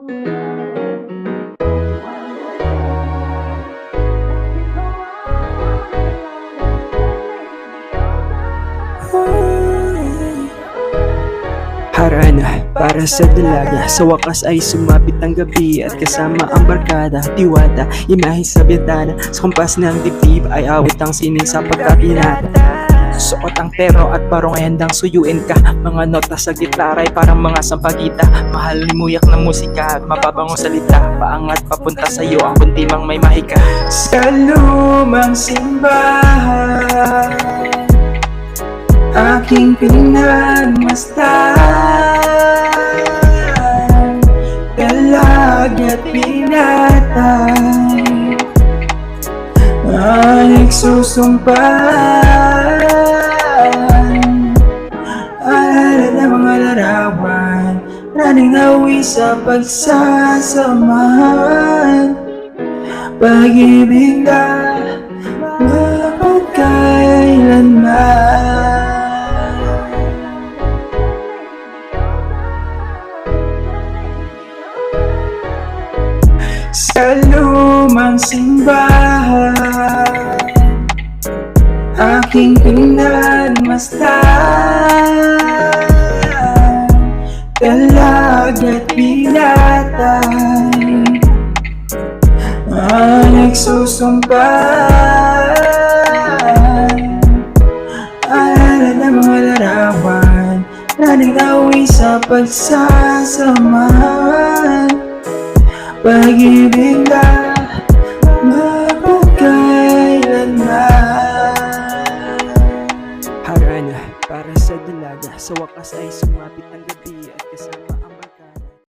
Harana para sa dalaga. Sa wakas ay sumabit ang gabi At kasama ang barkada Tiwata, imahe sa bintana Sa kumpas ng dibdib ay awit ang sining sa pagkakinata pero at parong ay handang suyuin ka. Mga nota sa gitara ay parang mga sampagita. Mahal ni muyak na musika at mapapangong salita. Paangat papunta sa iyo ang kuntimang may mahika. Sa lumang simbahan Aking pinagmastan Dalag at pinatay Ang nagsusumpaan Raning nawi sa pagsasamahan. Pag-ibig na mapagkailanman. Sa lumang simbahan Aking pinagmastan Dalag at binatay Ang nagsusumpaan Alala ng mga larawan Raning nawi sa pagsasamahan Pag-ibig Dalaga Sa wakas ay sumapit ang gabi At kasama ang